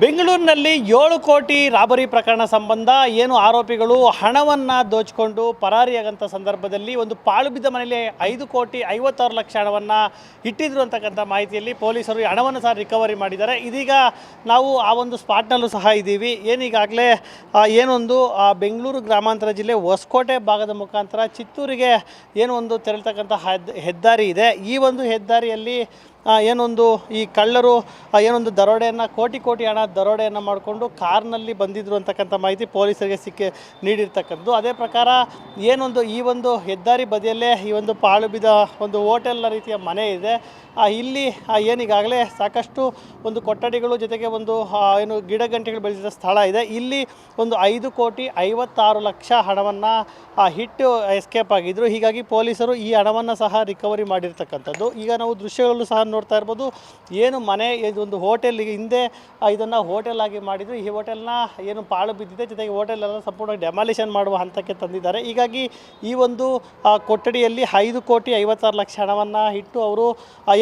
ಬೆಂಗಳೂರಿನಲ್ಲಿ ಏಳು ಕೋಟಿ ರಾಬರಿ ಪ್ರಕರಣ ಸಂಬಂಧ ಏನು ಆರೋಪಿಗಳು ಹಣವನ್ನು ದೋಚಿಕೊಂಡು ಪರಾರಿಯಾಗಂಥ ಸಂದರ್ಭದಲ್ಲಿ ಒಂದು ಪಾಳು ಬಿದ್ದ ಮನೆಯಲ್ಲಿ ಐದು ಕೋಟಿ ಐವತ್ತಾರು ಲಕ್ಷ ಹಣವನ್ನು ಇಟ್ಟಿದ್ರು ಅಂತಕ್ಕಂಥ ಮಾಹಿತಿಯಲ್ಲಿ ಪೊಲೀಸರು ಹಣವನ್ನು ಸಹ ರಿಕವರಿ ಮಾಡಿದ್ದಾರೆ. ಇದೀಗ ನಾವು ಆ ಒಂದು ಸ್ಪಾಟ್ನಲ್ಲೂ ಸಹ ಇದ್ದೀವಿ. ಏನೀಗಾಗಲೇ ಏನೊಂದು ಬೆಂಗಳೂರು ಗ್ರಾಮಾಂತರ ಜಿಲ್ಲೆ ಹೊಸಕೋಟೆ ಭಾಗದ ಮುಖಾಂತರ ಚಿತ್ತೂರಿಗೆ ಒಂದು ತೆರಳ್ತಕ್ಕಂಥ ಹೆದ್ದಾರಿ ಇದೆ. ಈ ಒಂದು ಹೆದ್ದಾರಿಯಲ್ಲಿ ಏನೊಂದು ಈ ಕಳ್ಳರು ಏನೊಂದು ದರೋಡೆಯನ್ನು, ಕೋಟಿ ಕೋಟಿ ಹಣ ದರೋಡೆಯನ್ನು ಮಾಡಿಕೊಂಡು ಕಾರ್ನಲ್ಲಿ ಬಂದಿದ್ರು ಅಂತಕ್ಕಂಥ ಮಾಹಿತಿ ಪೊಲೀಸರಿಗೆ ಸಿಕ್ಕಿ ನೀಡಿರ್ತಕ್ಕಂಥದ್ದು. ಅದೇ ಪ್ರಕಾರ ಏನೊಂದು ಈ ಒಂದು ಹೆದ್ದಾರಿ ಬದಿಯಲ್ಲೇ ಈ ಒಂದು ಪಾಳು ಬಿದ್ದ ಒಂದು ಹೋಟೆಲ್ನ ರೀತಿಯ ಮನೆ ಇದೆ. ಇಲ್ಲಿ ಏನೀಗಾಗಲೇ ಸಾಕಷ್ಟು ಒಂದು ಕೊಠಡಿಗಳು ಜೊತೆಗೆ ಒಂದು ಏನು ಏನು ಗಿಡಗಂಟೆಗಳು ಬೆಳೆಸಿದ ಸ್ಥಳ ಇದೆ. ಇಲ್ಲಿ ಒಂದು ಐದು ಕೋಟಿ ಐವತ್ತಾರು ಲಕ್ಷ ಹಣವನ್ನು ಹಿಟ್ಟು ಎಸ್ಕೇಪ್ ಆಗಿದ್ದರು ಹೀಗಾಗಿ ಪೊಲೀಸರು ಈ ಹಣವನ್ನು ಸಹ ರಿಕವರಿ ಮಾಡಿರ್ತಕ್ಕಂಥದ್ದು. ಈಗ ನಾವು ದೃಶ್ಯಗಳಲ್ಲೂ ಸಹ ನೋಡ್ತಾ ಇರ್ಬೋದು. ಏನು ಮನೆ, ಇದೊಂದು ಹೋಟೆಲ್ ಹಿಂದೆ ಇದನ್ನು ಹೋಟೆಲ್ ಆಗಿ ಮಾಡಿದ್ರು. ಈ ಹೋಟೆಲ್ನ ಏನು ಪಾಳು ಬಿದ್ದಿದೆ. ಜೊತೆಗೆ ಹೋಟೆಲ್ ಎಲ್ಲ ಸಂಪೂರ್ಣ ಡೆಮಾಲಿಷನ್ ಮಾಡುವ ಹಂತಕ್ಕೆ ತಂದಿದ್ದಾರೆ. ಹೀಗಾಗಿ ಈ ಒಂದು ಕೊಠಡಿಯಲ್ಲಿ ಐದು ಕೋಟಿ ಐವತ್ತಾರು ಲಕ್ಷ ಹಣವನ್ನು ಇಟ್ಟು ಅವರು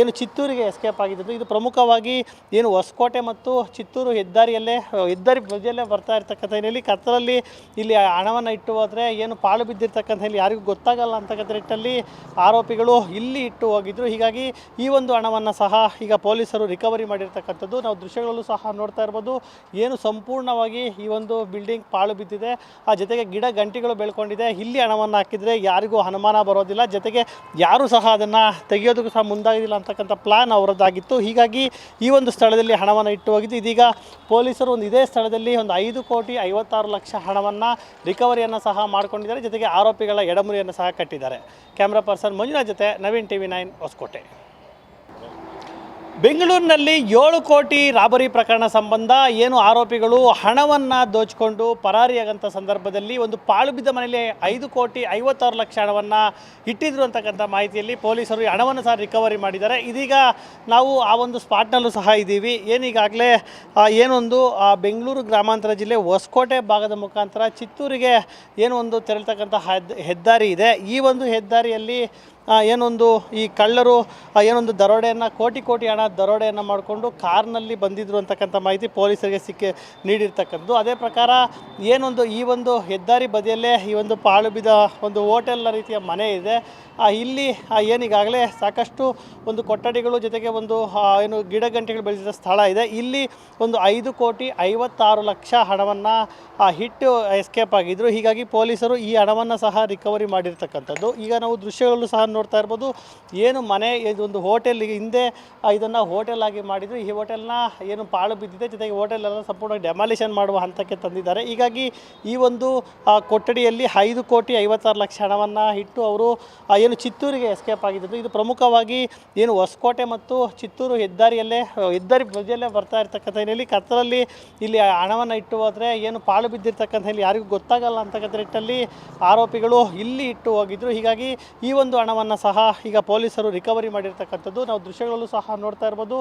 ಏನು ಚಿತ್ತೂರಿಗೆ ಎಸ್ಕೇಪ್ ಆಗಿದ್ದು, ಇದು ಪ್ರಮುಖವಾಗಿ ಏನು ಹೊಸಕೋಟೆ ಮತ್ತು ಚಿತ್ತೂರು ಹೆದ್ದಾರಿಯಲ್ಲೇ, ಹೆದ್ದಾರಿ ಬದಿಯಲ್ಲೇ ಬರ್ತಾ ಇರ್ತಕ್ಕಂಥ ಹಿನ್ನೆಲೆ ಕತ್ತಲಲ್ಲಿ ಇಲ್ಲಿ ಹಣವನ್ನು ಇಟ್ಟು ಹೋದರೆ, ಏನು ಪಾಳು ಬಿದ್ದಿರ್ತಕ್ಕಂಥ ಇಲ್ಲಿ ಯಾರಿಗೂ ಗೊತ್ತಾಗಲ್ಲ ಅಂತಕ್ಕಂಥ ನಿಟ್ಟಲ್ಲಿ ಆರೋಪಿಗಳು ಇಲ್ಲಿ ಇಟ್ಟು ಹೋಗಿದ್ರು. ಹೀಗಾಗಿ ಈ ಒಂದು ಹಣವನ್ನು ಸಹ ಈಗ ಪೊಲೀಸರು ರಿಕವರಿ ಮಾಡಿರ್ತಕ್ಕಂಥದ್ದು. ನಾವು ದೃಶ್ಯಗಳಲ್ಲೂ ಸಹ ನೋಡ್ತಾ ಇರ್ಬೋದು. ಏನು ಸಂಪೂರ್ಣವಾಗಿ ಈ ಒಂದು ಬಿಲ್ಡಿಂಗ್ ಪಾಳು ಬಿದ್ದಿದೆ. ಆ ಜೊತೆಗೆ ಗಿಡ ಗಂಟಿಗಳು ಬೆಳ್ಕೊಂಡಿದೆ. ಇಲ್ಲಿ ಹಣವನ್ನು ಹಾಕಿದರೆ ಯಾರಿಗೂ ಅನುಮಾನ ಬರೋದಿಲ್ಲ. ಜೊತೆಗೆ ಯಾರೂ ಸಹ ಅದನ್ನು ತೆಗೆಯೋದಕ್ಕೂ ಸಹ ಮುಂದಾಗಿಲ್ಲ ಅಂತಕ್ಕಂಥ ಪ್ಲಾನ್ ಅವರದ್ದಾಗಿತ್ತು. ಹೀಗಾಗಿ ಈ ಒಂದು ಸ್ಥಳದಲ್ಲಿ ಹಣವನ್ನು ಇಟ್ಟು ಹೋಗಿದ್ದು. ಇದೀಗ ಪೊಲೀಸರು ಒಂದು ಇದೇ ಸ್ಥಳದಲ್ಲಿ ಒಂದು ಐದು ಕೋಟಿ ಐವತ್ತಾರು ಲಕ್ಷ ಹಣವನ್ನು ರಿಕವರಿಯನ್ನು ಸಹ ಮಾಡ್ಕೊಂಡಿದ್ದಾರೆ. ಜೊತೆಗೆ ಆರೋಪಿಗಳ ಎಡಮುರಿಯನ್ನು ಸಹ ಕಟ್ಟಿದ್ದಾರೆ. ಕ್ಯಾಮ್ರಾ ಪರ್ಸನ್ ಮಂಜುನಾಥ್ ಜೊತೆ Naveen T V nine Hosakote. ಬೆಂಗಳೂರಿನಲ್ಲಿ ಏಳು ಕೋಟಿ ರಾಬರಿ ಪ್ರಕರಣ ಸಂಬಂಧ ಏನು ಆರೋಪಿಗಳು ಹಣವನ್ನು ದೋಚಿಕೊಂಡು ಪರಾರಿಯಾಗಂಥ ಸಂದರ್ಭದಲ್ಲಿ ಒಂದು ಪಾಳು ಬಿದ್ದ ಮನೆಯಲ್ಲಿ ಐದು ಕೋಟಿ ಐವತ್ತಾರು ಲಕ್ಷ ಹಣವನ್ನು ಇಟ್ಟಿದ್ರು ಅಂತಕ್ಕಂಥ ಮಾಹಿತಿಯಲ್ಲಿ ಪೊಲೀಸರು ಈ ಹಣವನ್ನು ಸಹ ರಿಕವರಿ ಮಾಡಿದ್ದಾರೆ. ಇದೀಗ ನಾವು ಆ ಒಂದು ಸ್ಪಾಟ್ನಲ್ಲೂ ಸಹ ಇದ್ದೀವಿ. ಏನೀಗಾಗಲೇ ಏನೊಂದು ಬೆಂಗಳೂರು ಗ್ರಾಮಾಂತರ ಜಿಲ್ಲೆ ಹೊಸಕೋಟೆ ಭಾಗದ ಮುಖಾಂತರ ಚಿತ್ತೂರಿಗೆ ಏನು ಒಂದು ತೆರಳ್ತಕ್ಕಂಥ ಹೆದ್ದಾರಿ ಇದೆ. ಈ ಒಂದು ಹೆದ್ದಾರಿಯಲ್ಲಿ ಏನೊಂದು ಈ ಕಳ್ಳರು ಏನೊಂದು ದರೋಡೆಯನ್ನು, ಕೋಟಿ ಕೋಟಿ ಹಣ ದರೋಡೆಯನ್ನು ಮಾಡಿಕೊಂಡು ಕಾರ್ನಲ್ಲಿ ಬಂದಿದ್ರು ಅಂತಕ್ಕಂಥ ಮಾಹಿತಿ ಪೊಲೀಸರಿಗೆ ಸಿಕ್ಕಿ ನೀಡಿರ್ತಕ್ಕಂಥದ್ದು. ಅದೇ ಪ್ರಕಾರ ಏನೊಂದು ಈ ಒಂದು ಹೆದ್ದಾರಿ ಬದಿಯಲ್ಲೇ ಈ ಒಂದು ಪಾಳು ಬಿದ್ದ ಒಂದು ಹೋಟೆಲ್ನ ರೀತಿಯ ಮನೆ ಇದೆ. ಇಲ್ಲಿ ಏನೀಗಾಗಲೇ ಸಾಕಷ್ಟು ಒಂದು ಕೊಠಡಿಗಳು ಜೊತೆಗೆ ಒಂದು ಏನು ಗಿಡಗಂಟೆಗಳು ಬೆಳೆಸಿದ ಸ್ಥಳ ಇದೆ. ಇಲ್ಲಿ ಒಂದು ಐದು ಕೋಟಿ ಐವತ್ತಾರು ಲಕ್ಷ ಹಣವನ್ನು ಹಿಟ್ಟು ಎಸ್ಕೇಪ್ ಆಗಿದ್ದರು ಹೀಗಾಗಿ ಪೊಲೀಸರು ಈ ಹಣವನ್ನು ಸಹ ರಿಕವರಿ ಮಾಡಿರ್ತಕ್ಕಂಥದ್ದು. ಈಗ ನಾವು ದೃಶ್ಯಗಳಲ್ಲೂ ಸಹ ನೋಡ್ತಾ ಇರ್ಬೋದು. ಏನು ಮನೆ, ಇದೊಂದು ಹೋಟೆಲ್ ಹಿಂದೆ ಇದನ್ನು ಹೋಟೆಲ್ ಆಗಿ ಮಾಡಿದ್ರು. ಈ ಹೋಟೆಲ್ನ ಏನು ಪಾಳು ಬಿದ್ದಿದೆ. ಜೊತೆಗೆ ಹೋಟೆಲ್ ಎಲ್ಲ ಸಂಪೂರ್ಣ ಡೆಮಾಲಿಷನ್ ಮಾಡುವ ಹಂತಕ್ಕೆ ತಂದಿದ್ದಾರೆ. ಹೀಗಾಗಿ ಈ ಒಂದು ಕೊಠಡಿಯಲ್ಲಿ ಐದು ಕೋಟಿ ಐವತ್ತಾರು ಲಕ್ಷ ಹಣವನ್ನು ಇಟ್ಟು ಅವರು ಏನು ಚಿತ್ತೂರಿಗೆ ಎಸ್ಕೇಪ್ ಆಗಿದ್ದರು ಇದು ಪ್ರಮುಖವಾಗಿ ಏನು ಹೊಸಕೋಟೆ ಮತ್ತು ಚಿತ್ತೂರು ಹೆದ್ದಾರಿಯಲ್ಲೇ, ಹೆದ್ದಾರಿ ಬದಿಯಲ್ಲೇ ಬರ್ತಾ ಇರ್ತಕ್ಕಂಥ ಹಿನ್ನೆಲೆಯಲ್ಲಿ ಕತ್ತರಲ್ಲಿ ಇಲ್ಲಿ ಹಣವನ್ನು ಇಟ್ಟು ಹೋದರೆ ಏನು ಪಾಳು ಬಿದ್ದಿರ್ತಕ್ಕಂಥ ಯಾರಿಗೂ ಗೊತ್ತಾಗಲ್ಲ ಅಂತಕ್ಕಂಥ ನಿಟ್ಟಲ್ಲಿ ಆರೋಪಿಗಳು ಇಲ್ಲಿ ಇಟ್ಟು ಹೋಗಿದ್ರು. ಹೀಗಾಗಿ ಈ ಒಂದು ಹಣವನ್ನು ಸಹ ಈಗ ಪೊಲೀಸರು ರಿಕವರಿ ಮಾಡಿರ್ತಕ್ಕಂಥದ್ದು. ನಾವು ದೃಶ್ಯಗಳಲ್ಲೂ ಸಹ ನೋಡ್ತಾ ಇರ್ಬೋದು.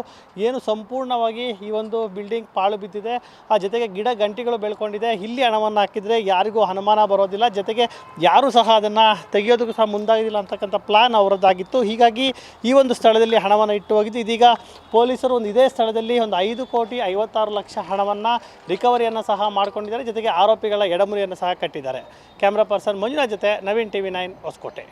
ಏನು ಸಂಪೂರ್ಣವಾಗಿ ಈ ಒಂದು ಬಿಲ್ಡಿಂಗ್ ಪಾಳು ಬಿದ್ದಿದೆ. ಆ ಜೊತೆಗೆ ಗಿಡ ಗಂಟಿಗಳು ಬೆಳ್ಕೊಂಡಿದೆ. ಇಲ್ಲಿ ಹಣವನ್ನು ಹಾಕಿದರೆ ಯಾರಿಗೂ ಅನುಮಾನ ಬರೋದಿಲ್ಲ. ಜೊತೆಗೆ ಯಾರೂ ಸಹ ಅದನ್ನು ತೆಗೆಯೋದಕ್ಕೂ ಸಹ ಮುಂದಾಗಿಲ್ಲ ಅಂತಕ್ಕಂಥ ಪ್ಲಾನ್ ಅವರದ್ದಾಗಿತ್ತು. ಹೀಗಾಗಿ ಈ ಒಂದು ಸ್ಥಳದಲ್ಲಿ ಹಣವನ್ನು ಇಟ್ಟು ಹೋಗಿದ್ದು. ಇದೀಗ ಪೊಲೀಸರು ಒಂದು ಇದೇ ಸ್ಥಳದಲ್ಲಿ ಒಂದು ಐದು ಕೋಟಿ ಐವತ್ತಾರು ಲಕ್ಷ ಹಣವನ್ನು ರಿಕವರಿಯನ್ನು ಸಹ ಮಾಡಿಕೊಂಡಿದ್ದಾರೆ. ಜೊತೆಗೆ ಆರೋಪಿಗಳ ಎಡಮುರಿಯನ್ನು ಸಹ ಕಟ್ಟಿದ್ದಾರೆ. ಕ್ಯಾಮ್ರಾ ಪರ್ಸನ್ ಮಂಜುನಾಥ್ ಜೊತೆ Naveen T V nine Hosakote.